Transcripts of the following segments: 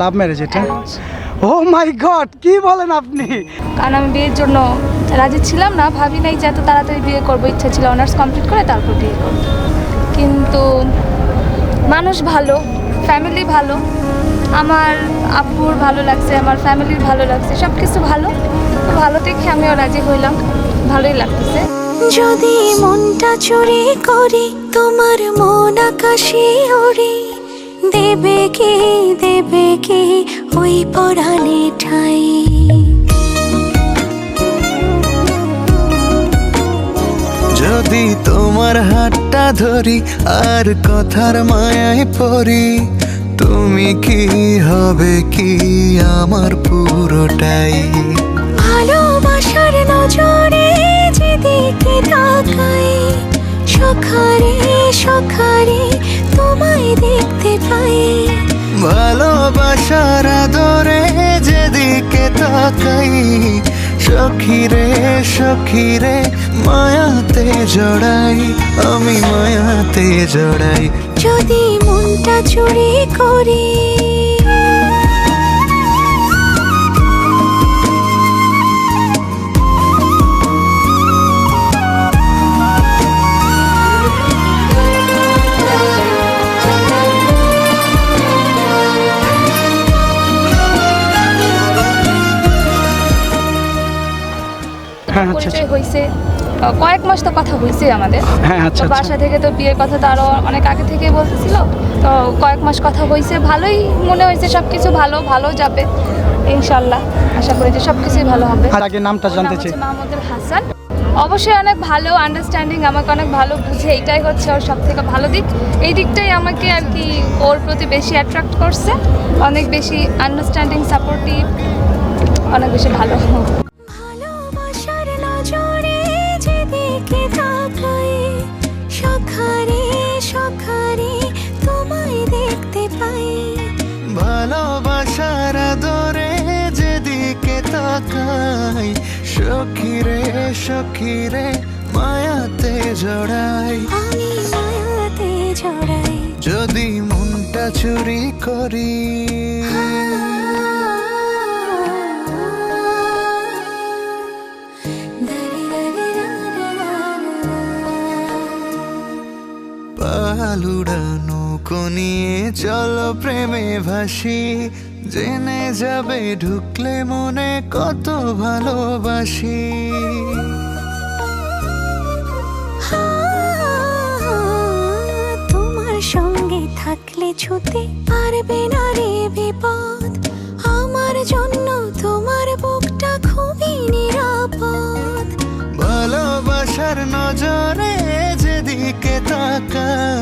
Love marriage এটা? ও মাই god কি বলেন আপনি? কারণ আমি বিয়ের জন্য রাজি ছিলাম না ভাবি নাই যে এত তাড়াতাড়ি বিয়ে করব ইচ্ছা ছিল অনার্স কমপ্লিট করে তারপর বিয়ে করব। কিন্তু মানুষ ভালো ফ্যামিলি ভালো আমার আব্বুর ভালো লাগছে আমার ফ্যামিলির ভালো লাগছে সব কিছু ভালো। তো ভালো দেখে আমিও রাজি হইলাম ভালোই লাগতেছে। যদি মনটা চুরি করি তোমার মন আকাশে ওড়ে। দেবে কি দেবে কি ওই পরাণে ঠাই? যদি তোমার হাতটা ধরি আর কথার মায়ায় পড়ি তুমি কি হবে কি আমার পুরোটাই? ভালোবাসার নজরে যেদিকে তাকাই সখারে সখারে সখিরে সখিরে মায়াতে জড়াই আমি মায়াতে জড়াই। যদি মনটা চুরি করি পরিচয় আচ্ছা হয়েছে কয়েক মাস তো কথা হয়েছে আমাদের। হ্যাঁ আচ্ছা তো আচ্ছা। বাসা থেকে তো বিয়ের কথা তো আরও অনেক আগে থেকে বলতেছিল। তো কয়েক মাস কথা হয়েছে ভালোই মনে হয়েছে সব কিছু ভালো ভালো যাবে ইনশাল্লাহ। আশা করি যে সব কিছুই ভালো হবে। আর আগে নামটা জানতে চাই। মাহমুদুল হাসান। অবশ্যই অনেক ভালো আন্ডারস্ট্যান্ডিং আমাকে অনেক ভালো বুঝে। এটাই হচ্ছে ওর সব থেকে ভালো দিক। এই দিকটাই আমাকে আর কি ওর প্রতি বেশি অ্যাট্রাক্ট করছে। অনেক বেশি আন্ডারস্ট্যান্ডিং সাপোর্টিভ অনেক বেশি ভালো। ভালোবাসার আদরে যেদিকে তাকাই সখিরে সখিরে মায়াতে জড়াই। আমি মায়াতে জড়াই। যদি মনটা চুরি করি পালুড়ানো নিয়ে চলো প্রেমে ভাসি। জেনে যাবে ঢুকলে মনে কত ভালোবাসি। তোমার সঙ্গে থাকলে ছুতে পারবে না রে বিপদ। আমার জন্য তোমার বুকটা খুবই নিরাপদ। ভালোবাসার নজরে যেদিকে তাকাই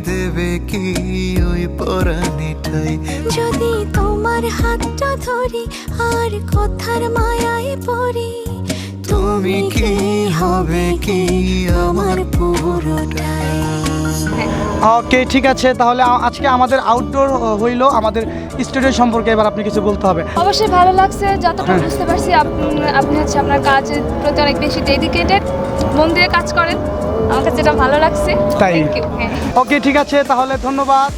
দেবে কি ওই পরাণে ঠাই যদি তোমার হাতটা ধরি আর কথার মায়ায় পড়ি তুমি কি হবে কি আমার পুরোটাই। ওকে ঠিক আছে তাহলে আজকে আমাদের আউটডোর হইল আমাদের স্টুডিও সম্পর্কে এবার আপনি কিছু বলতে হবে। অবশ্যই ভালো লাগছে যতটা হ্যাঁ। বুঝতে পারছি আপ- আপনি হচ্ছে আপনার কাজের প্রতি অনেক বেশি ডেডিকেটেড মন দিয়ে কাজ করেন আমার কাছে এটা ভালো লাগছে তাই? You. হ্যাঁ ওকে ঠিক আছে তাহলে ধন্যবাদ